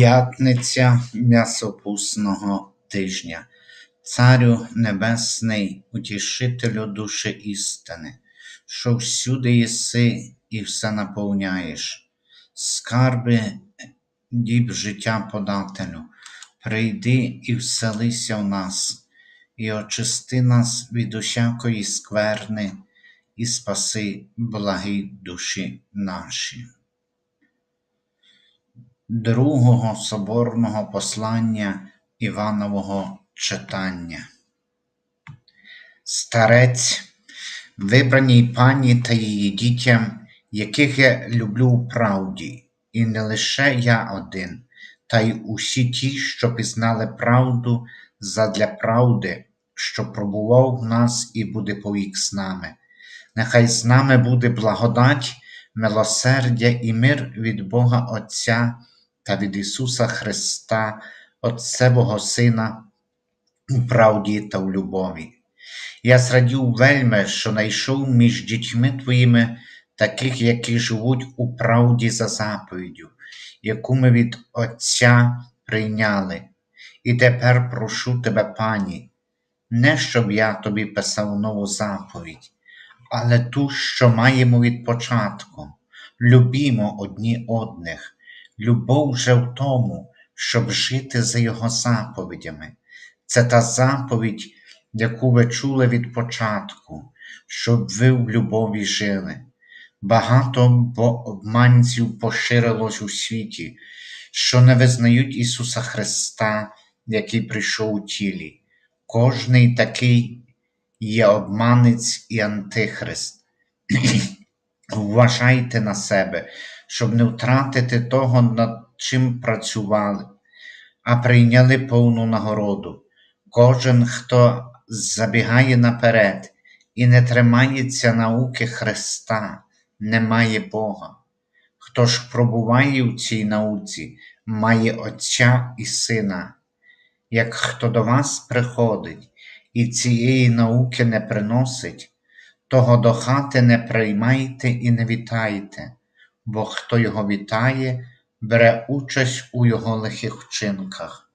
П'ятниця м'ясопусного тижня. Царю Небесний, утішителю душі істини, що всюди єси і все наповняєш, скарби діб життя подателю, прийди і вселися в нас, і очисти нас від усякої скверни, і спаси благі душі наші. Другого соборного послання Іванового читання. Старець, вибраній пані та її дітям, яких я люблю у правді, і не лише я один, та й усі ті, що пізнали правду задля правди, що пробував в нас і буде повік з нами. Нехай з нами буде благодать, милосердя і мир від Бога Отця та від Ісуса Христа, Отцевого Сина, у правді та в любові. Я зрадів вельми, що знайшов між дітьми твоїми таких, які живуть у правді за заповіддю, яку ми від Отця прийняли. І тепер прошу тебе, пані, не щоб я тобі писав нову заповідь, але ту, що маємо від початку, любімо одні одних. Любов вже в тому, щоб жити за Його заповідями. Це та заповідь, яку ви чули від початку, щоб ви в любові жили. Багато обманців поширилось у світі, що не визнають Ісуса Христа, який прийшов у тілі. Кожний такий є обманець і антихрист. Вважайте на себе, щоб не втратити того, над чим працювали, а прийняли повну нагороду. Кожен, хто забігає наперед і не тримається науки Христа, не має Бога. Хто ж пробуває в цій науці, має Отця і Сина. Як хто до вас приходить і цієї науки не приносить, того до хати не приймайте і не вітайте, бо хто його вітає, бере участь у його лихих вчинках.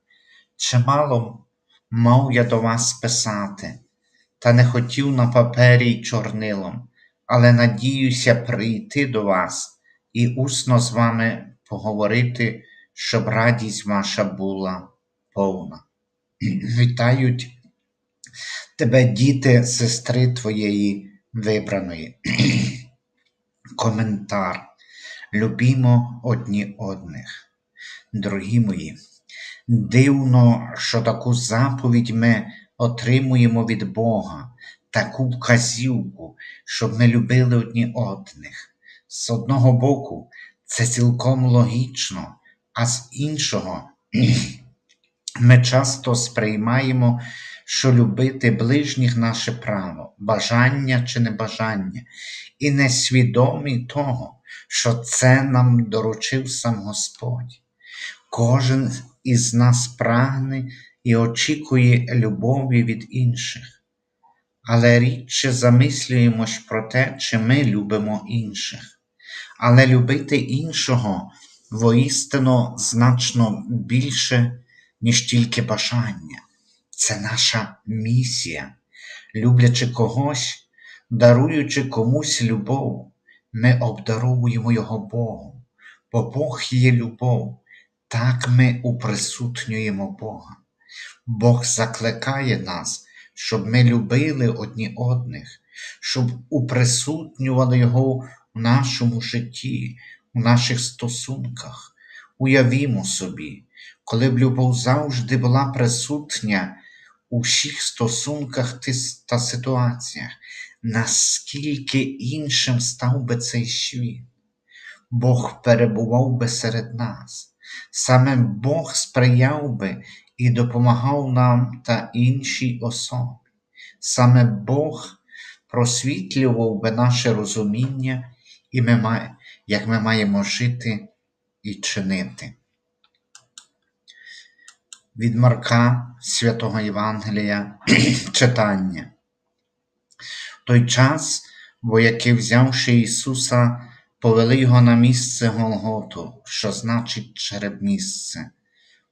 Чимало мав я до вас писати, та не хотів на папері й чорнилом, але надіюся прийти до вас і усно з вами поговорити, щоб радість ваша була повна. Вітають тебе, діти, сестри твоєї вибраної. Коментар. Любімо одні одних. Дорогі мої, дивно, що таку заповідь ми отримуємо від Бога, таку вказівку, щоб ми любили одні одних. З одного боку, це цілком логічно, а з іншого, ми часто сприймаємо, що любити ближніх наше право, бажання чи небажання, і несвідомі того, що це нам доручив сам Господь. Кожен із нас прагне і очікує любові від інших, але рідше замислюємось про те, чи ми любимо інших. Але любити іншого воістину значно більше, ніж тільки бажання. Це наша місія, люблячи когось, даруючи комусь любов, ми обдаровуємо Його Богом, бо Бог є любов, так ми уприсутнюємо Бога. Бог закликає нас, щоб ми любили одні одних, щоб уприсутнювали Його в нашому житті, у наших стосунках. Уявімо собі, коли б любов завжди була присутня у всіх стосунках та ситуаціях, наскільки іншим став би цей світ, Бог перебував би серед нас, саме Бог сприяв би і допомагав нам та іншій особі, саме Бог просвітлював би наше розуміння, і ми, як ми маємо жити і чинити. Від Марка Святого Євангелія читання той час вояки, взявши Ісуса, повели його на місце Голготу, що значить черебмісце.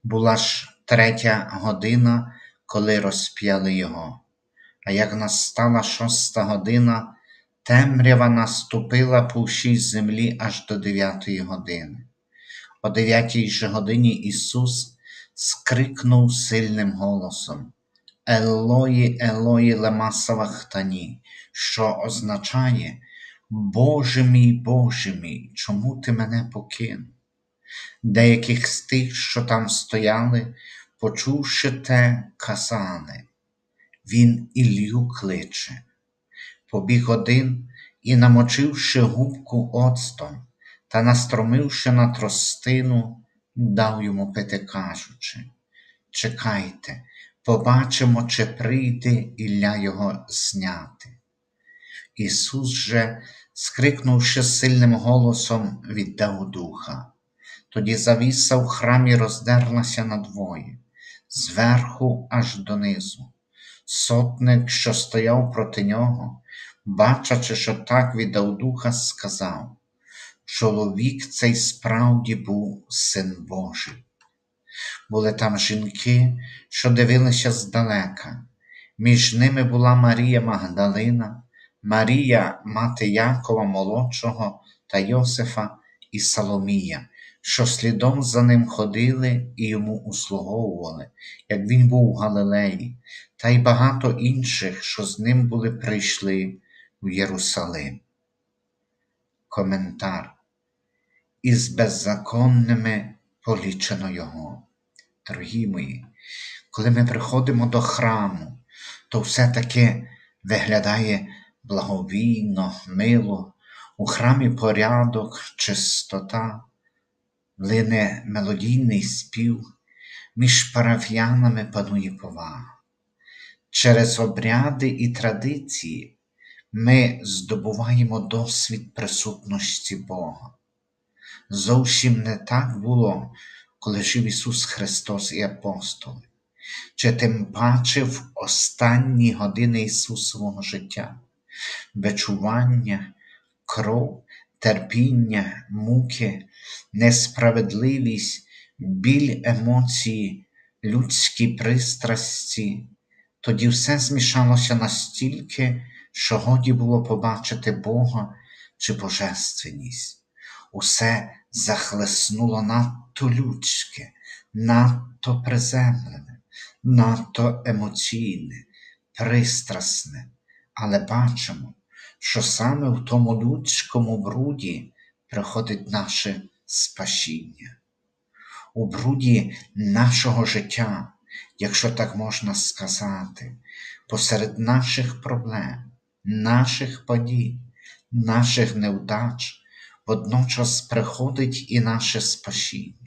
Була ж третя година, коли розп'яли його. А як настала шоста година, темрява наступила по всій землі аж до дев'ятої години. О дев'ятій же годині Ісус скрикнув сильним голосом Елої, Елої, лема савахтані, що означає Боже мій, Боже мій, чому ти мене покинув? Деяких з тих, що там стояли, почувши те, казали, Він Ілью кличе. Побіг один і, намочивши губку оцтом та настромивши на тростину, дав йому пити, кажучи Чекайте, побачимо, чи прийде Ілля його зняти. Ісус же, скрикнувши сильним голосом, віддав духа. Тоді завіса в храмі роздерлася надвоє, зверху аж донизу. Сотник, що стояв проти нього, бачачи, що так віддав духа, сказав Чоловік цей справді був син Божий. Були там жінки, що дивилися здалека. Між ними була Марія Магдалина, Марія, мати Якова Молодшого та Йосифа і Соломія, що слідом за ним ходили і йому услуговували, як він був у Галилеї, та й багато інших, що з ним були прийшли в Єрусалим. Коментар. Із беззаконними полічено його. Дорогі мої, коли ми приходимо до храму, то все-таки виглядає благовійно, мило, у храмі порядок, чистота, лине мелодійний спів, між парафіянами панує повага. Через обряди і традиції ми здобуваємо досвід присутності Бога. Зовсім не так було, коли жив Ісус Христос і апостоли, чи тим паче в останні години Ісусового життя, бичування, кров, терпіння, муки, несправедливість, біль емоції, людські пристрасті, тоді все змішалося настільки, що годі було побачити Бога чи Божественність. Усе захлеснуло надто людське, надто приземлене, надто емоційне, пристрасне, але бачимо, що саме в тому людському бруді приходить наше спасіння. У бруді нашого життя, якщо так можна сказати, посеред наших проблем, наших падінь, наших невдач, водночас приходить і наше спасіння.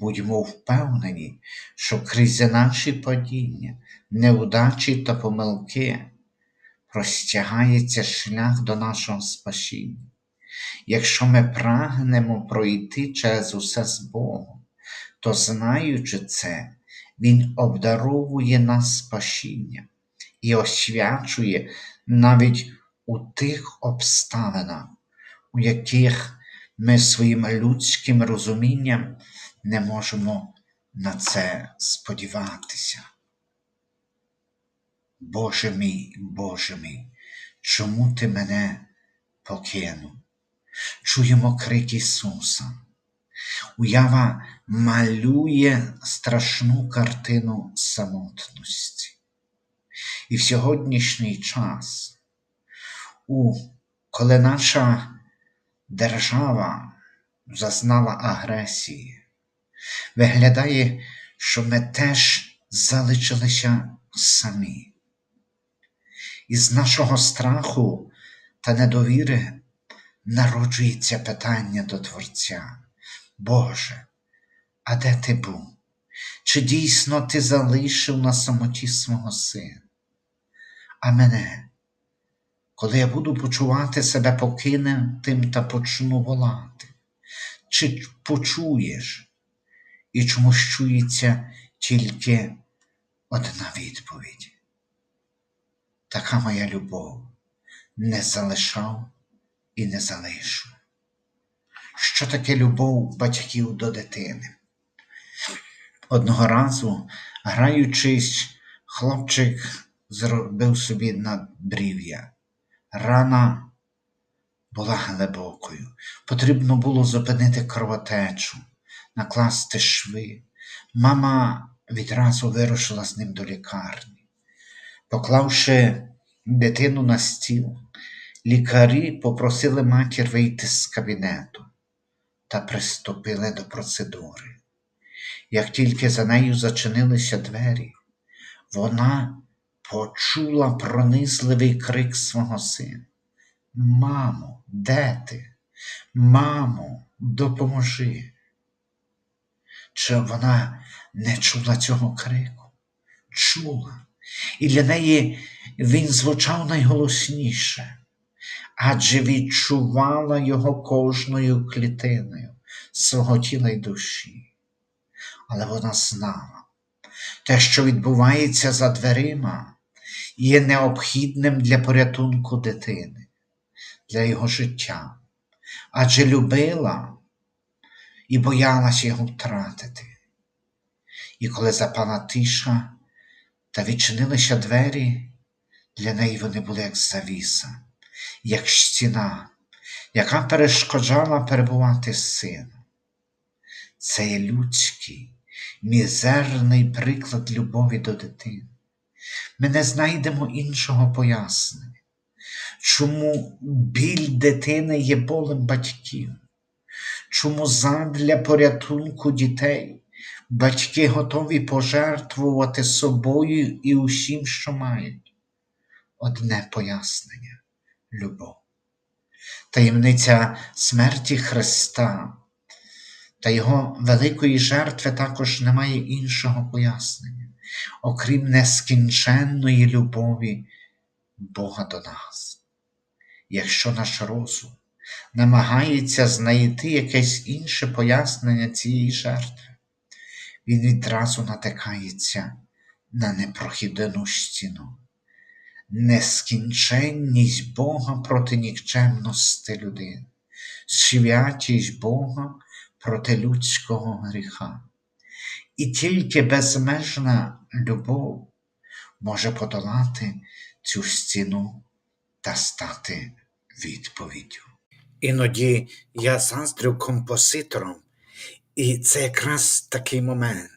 Будьмо впевнені, що крізь наші падіння, невдачі та помилки простягається шлях до нашого спасіння. Якщо ми прагнемо пройти через усе з Богом, то знаючи це, Він обдаровує нас спасінням і освячує навіть у тих обставинах, у яких ми своїм людським розумінням не можемо на це сподіватися. Боже мій, Боже мій, чому ти мене покинув? Чуємо крик Ісуса. Уява малює страшну картину самотності. І в сьогоднішній час, у, коли наша держава зазнала агресії, виглядає, що ми теж залишилися самі. Із нашого страху та недовіри народжується питання до Творця. Боже, а де ти був? Чи дійсно ти залишив на самоті свого сина? А мене, коли я буду почувати себе покинутим та почну волати, чи почуєш, і чомусь чується тільки одна відповідь. Така моя любов не залишав і не залишу. Що таке любов батьків до дитини? Одного разу, граючись, хлопчик зробив собі надбрів'я. Рана була глибокою. Потрібно було зупинити кровотечу, накласти шви. Мама відразу вирушила з ним до лікарні. Поклавши дитину на стіл, лікарі попросили матір вийти з кабінету та приступили до процедури. Як тільки за нею зачинилися двері, вона почула пронизливий крик свого сина. Мамо, де ти? Мамо, допоможи. Чи вона не чула цього крику? Чула, і для неї він звучав найголосніше, адже відчувала його кожною клітиною свого тіла й душі. Але вона знала, те, що відбувається за дверима, є необхідним для порятунку дитини, для його життя, адже любила і боялась його втратити. І коли запала тиша та відчинилися двері, для неї вони були як завіса, як стіна, яка перешкоджала перебувати з сином. Це є людський, мізерний приклад любові до дитини. Ми не знайдемо іншого пояснення, чому біль дитини є болем батьків, чому задля порятунку дітей батьки готові пожертвувати собою і усім, що мають. Одне пояснення любов. Таємниця смерті Христа та Його великої жертви також немає іншого пояснення, окрім нескінченної любові Бога до нас. Якщо наш розум намагається знайти якесь інше пояснення цієї жертви, він відразу натикається на непрохідну стіну, нескінченність Бога проти нікчемності людини, святість Бога проти людського гріха. І тільки безмежна любов може подолати цю стіну та стати відповіддю. Іноді я заздрю композиторам, і це якраз такий момент.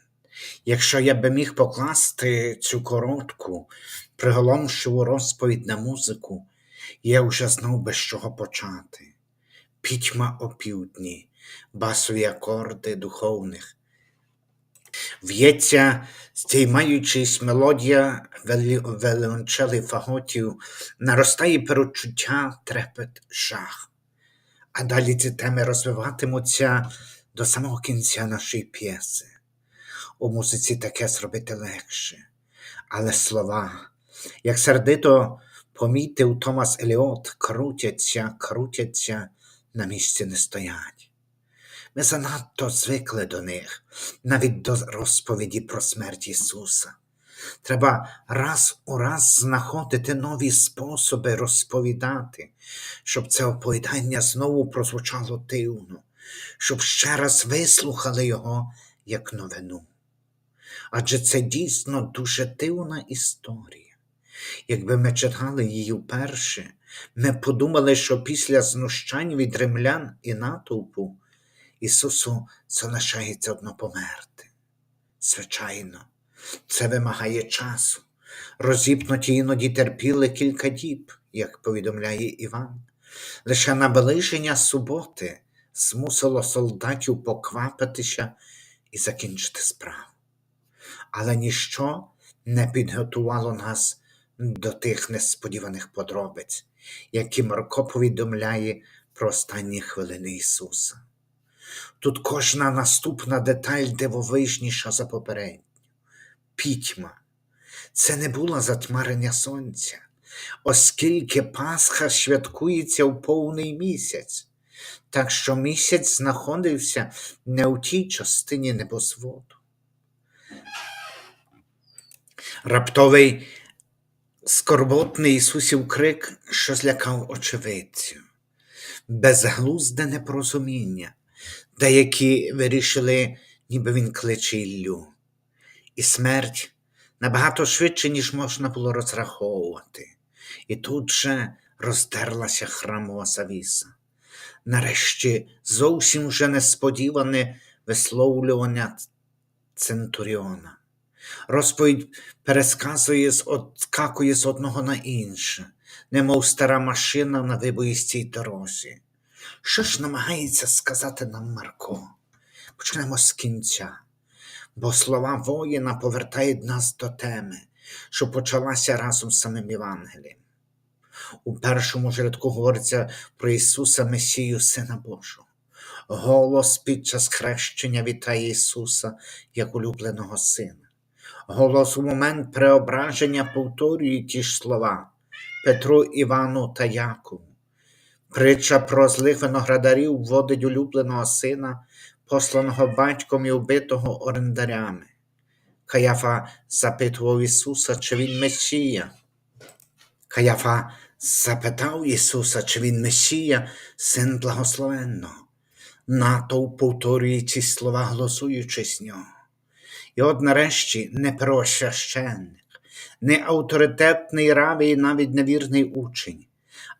Якщо я би міг покласти цю коротку, приголомшиву розповідь на музику, я вже знав би з чого почати. Пітьма опівдні, басові акорди духовних. В'ється, здіймаючись мелодія велончели фаготів, наростає перечуття, трепет, жах. А далі ці теми розвиватимуться до самого кінця нашої п'єси. У музиці таке зробити легше, але слова, як сердито помітив Томас Еліот, крутяться, крутяться, на місці не стоять. Ми занадто звикли до них, навіть до розповіді про смерть Ісуса. Треба раз у раз знаходити нові способи розповідати, щоб це оповідання знову прозвучало дивно, щоб ще раз вислухали його як новину. Адже це дійсно дуже дивна історія. Якби ми читали її вперше, ми подумали, що після знущань від римлян і натовпу Ісусу залишається одно померти. Звичайно, це вимагає часу. Розіпнуті іноді терпіли кілька діб, як повідомляє Іван. Лише наближення суботи змусило солдатів поквапитися і закінчити справу. Але ніщо не підготувало нас до тих несподіваних подробиць, які Марко повідомляє про останні хвилини Ісуса. Тут кожна наступна деталь дивовижніша за попередню. Пітьма. Це не було затьмарення сонця, оскільки Пасха святкується у повний місяць, так що місяць знаходився не у тій частині небосводу. Раптовий скорботний Ісусів крик, що злякав очевидців. безглузде непорозуміння. Деякі вирішили, ніби він кличе Іллю. І смерть набагато швидше, ніж можна було розраховувати. І тут же роздерлася храмова завіса. Нарешті зовсім вже несподіване висловлювання Центуріона. Розповідь пересказує, скакує з одного на інше, немов стара машина на вибоїстій дорозі. Що ж намагається сказати нам Марко? Почнемо з кінця, бо слова воїна повертають нас до теми, що почалася разом з самим Євангелієм. У першому ж рядку говориться про Ісуса Месію, Сина Божого. Голос під час хрещення вітає Ісуса як улюбленого Сина. Голос у момент преображення повторює ті ж слова Петру, Івану та Якову. Притча про злих виноградарів вводить улюбленого сина, посланого батьком і убитого орендарями. Каяфа запитував Ісуса, чи він Месія. Каяфа запитав Ісуса, чи він Месія, син благословенного. Натовп повторює ці слова, голосуючи з нього. І от нарешті не первосвященник, не авторитетний і навіть невірний учень,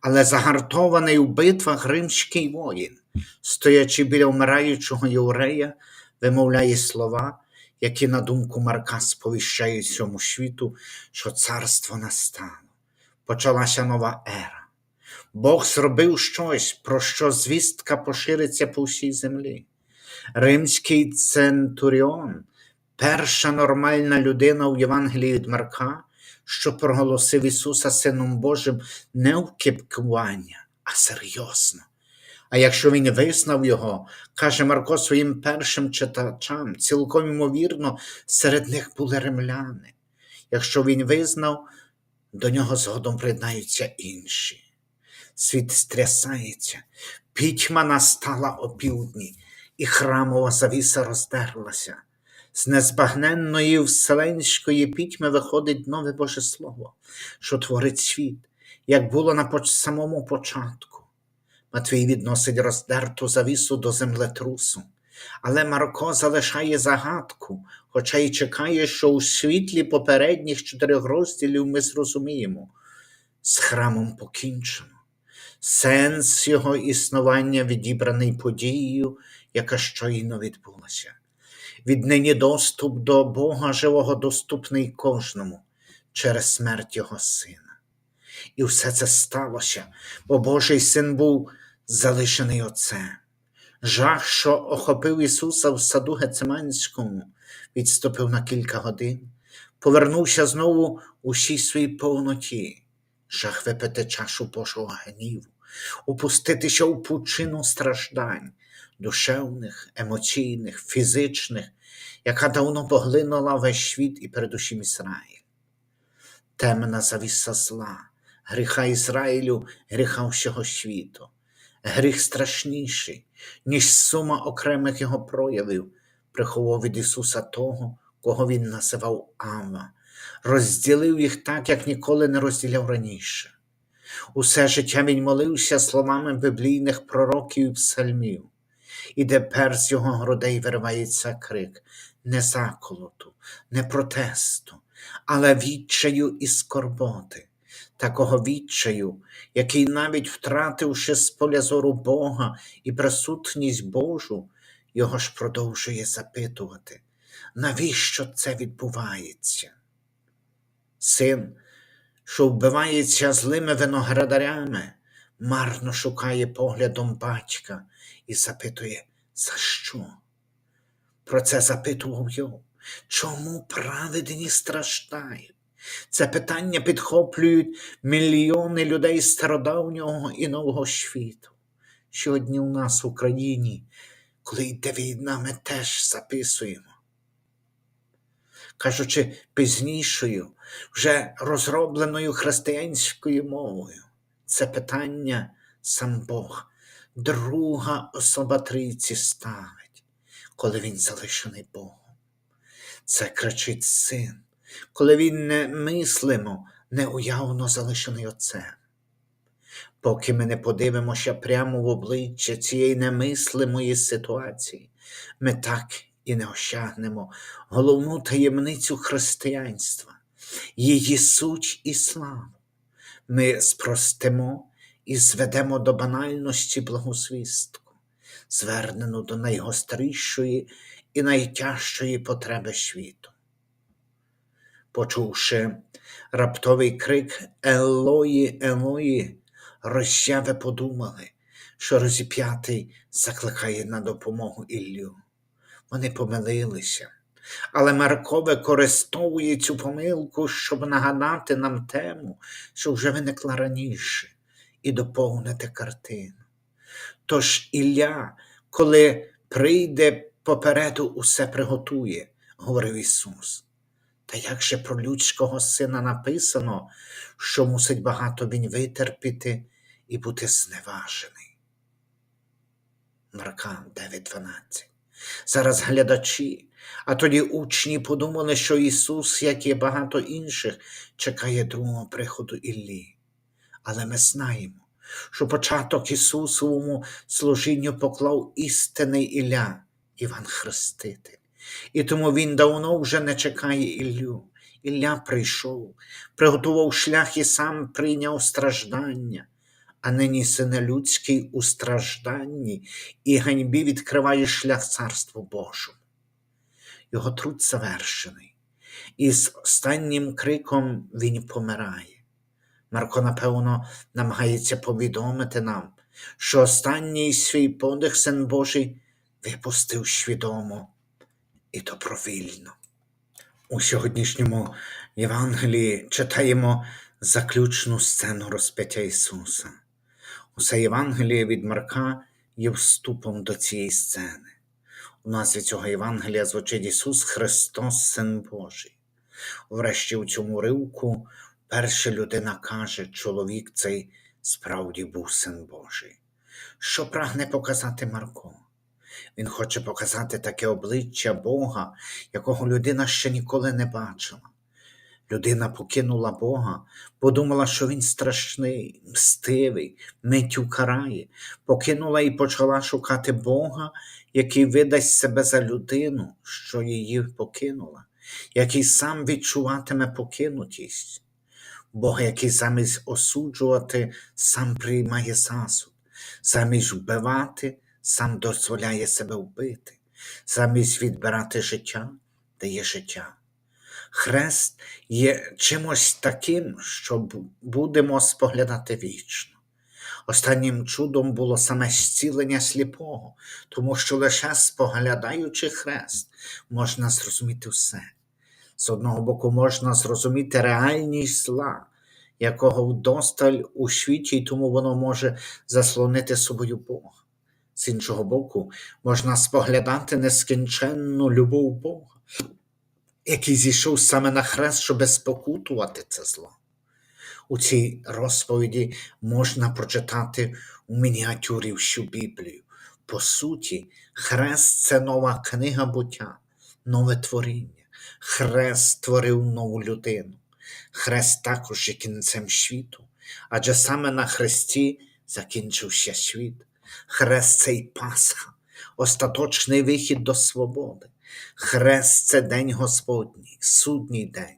але загартований у битвах римський воїн, стоячи біля вмираючого єврея, вимовляє слова, які, на думку Марка, сповіщають всьому світу, що царство настало. Почалася нова ера. Бог зробив щось, про що звістка пошириться по всій землі. Римський центуріон, перша нормальна людина у Євангелії від Марка, що проголосив Ісуса Сином Божим не в кипкування, а серйозно. А якщо він визнав його, каже Марко своїм першим читачам, цілком ймовірно, серед них були римляни. Якщо він визнав, до нього згодом приєднаються інші. Світ стрясається, пітьма настала опівдні, і храмова завіса роздерлася. З незбагненної вселенської пітьми виходить нове Боже Слово, що творить світ, як було на самому початку. Матвій відносить роздерту завісу до землетрусу, але Марко залишає загадку, хоча й чекає, що у світлі попередніх чотирьох розділів ми зрозуміємо. З храмом покінчено. Сенс його існування відібраний подією, яка щойно відбулася. Віднині доступ до Бога живого доступний кожному через смерть Його Сина. І все це сталося, бо Божий син був залишений Отцем. Жах, що охопив Ісуса в саду Гециманському, відступив на кілька годин, повернувся знову у всій своїй повноті. Жах випити чашу Божого гніву, опуститися у пучину страждань, душевних, емоційних, фізичних, яка давно поглинула весь світ і передусім Ізраїль. Темна завіса зла, гріха Ізраїлю, гріха всього світу. Гріх страшніший, ніж сума окремих його проявів, приховав від Ісуса того, кого Він називав Ава, розділив їх так, як ніколи не розділяв раніше. Усе життя він молився словами біблійних пророків і псальмів, і тепер з його грудей виривається крик. Не заколоту, не протесту, але відчаю і скорботи, такого відчаю, який навіть втративши з поля зору Бога і присутність Божу, його ж продовжує запитувати, навіщо це відбувається? Син, що вбивається злими виноградарями, марно шукає поглядом батька і запитує, за що? Про це запитував Йов. Чому праведні страждають? Це питання підхоплюють мільйони людей стародавнього і нового світу. Сьогодні у нас в Україні, коли йде війна, ми теж записуємо. Кажучи пізнішою, вже розробленою християнською мовою, це питання сам Бог, друга особа трійці ставить, коли він залишений Богом. Це кричить син, коли він не мислимо, неуявно залишений Отцем. поки ми не подивимося прямо в обличчя цієї немислимої ситуації, ми так і не осягнемо головну таємницю християнства, її суть і славу. Ми спростимо і зведемо до банальності благосвістку, звернену до найгострішої і найтяжчої потреби світу. Почувши раптовий крик Елої, Елої, роззяви подумали, що розіп'ятий закликає на допомогу Іллю. Вони помилилися. Але Марко використовує цю помилку, щоб нагадати нам тему, що вже виникла раніше, і доповнити картину. Тож Ілля, коли прийде попереду, усе приготує, говорив Ісус. Та як же про людського сина написано, що мусить багато він витерпіти і бути зневажений? Марка 9.12. Зараз глядачі, а тоді учні подумали, що Ісус, як і багато інших, чекає другого приходу Іллі. Але ми знаємо, що початок Ісусовому служінню поклав істинний Ілля, Іван Хреститель. І тому він давно вже не чекає Іллю. Ілля прийшов, приготував шлях і сам прийняв страждання, а нині сине людський у стражданні і ганьбі відкриває шлях Царству Божому. Його труд завершений, і з останнім криком він помирає. Марко, напевно, намагається повідомити нам, що останній свій подих Син Божий випустив свідомо і добровільно. У сьогоднішньому Євангелії читаємо заключну сцену розп'яття Ісуса. Усе Євангеліє від Марка є вступом до цієї сцени. У назві цього Євангелія звучить Ісус Христос, Син Божий. Врешті у цьому ривку перша людина каже, чоловік цей справді був син Божий. Що прагне показати Марко? Він хоче показати таке обличчя Бога, якого людина ще ніколи не бачила. Людина покинула Бога, подумала, що він страшний, мстивий, миттю карає, покинула і почала шукати Бога, який видасть себе за людину, що її покинула, який сам відчуватиме покинутість. Бог, який замість осуджувати, сам приймає засуд, замість вбивати, сам дозволяє себе вбити, замість відбирати життя, дає життя. Хрест є чимось таким, що будемо споглядати вічно. Останнім чудом було саме зцілення сліпого, тому що лише споглядаючи хрест, можна зрозуміти все. З одного боку, можна зрозуміти реальність зла, якого вдосталь у світі, і тому воно може заслонити собою Бога. З іншого боку, можна споглядати нескінченну любов Бога, який зійшов саме на хрест, щоб спокутувати це зло. У цій розповіді можна прочитати у мініатюрі всю Біблію. По суті, хрест це нова книга буття, нове творіння. Хрест створив нову людину. Хрест також є кінцем світу, адже саме на хресті закінчився світ. Хрест це й Пасха, остаточний вихід до свободи. Хрест це день Господній, судній день,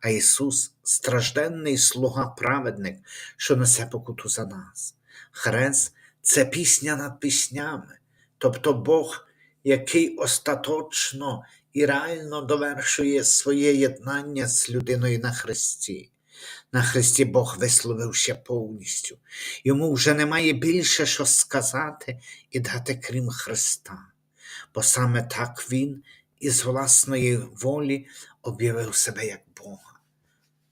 а Ісус стражденний слуга праведник, що несе покуту за нас. Хрест це пісня над піснями, тобто Бог, який остаточно і реально довершує своє єднання з людиною на Христі. На Христі Бог висловився повністю. Йому вже немає більше що сказати і дати крім Христа, бо саме так Він із власної волі об'явив себе як Бога.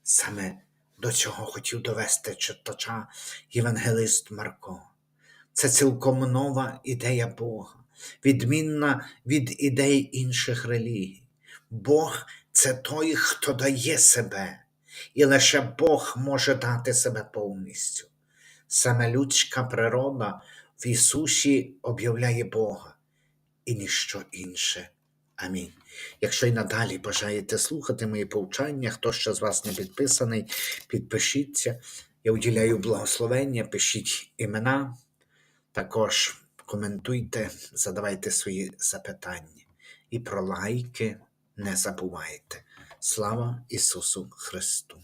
Саме до цього хотів довести читача євангелист Марко. Це цілком нова ідея Бога, відмінна від ідей інших релігій. Бог це той, хто дає себе, і лише Бог може дати себе повністю. Саме людська природа в Ісусі об'являє Бога і ніщо інше. Амінь. Якщо й надалі бажаєте слухати мої повчання, хто ще з вас не підписаний, підпишіться Я уділяю благословення, пишіть імена, також коментуйте, задавайте свої запитання. І про лайки не забувайте. Слава Ісусу Христу!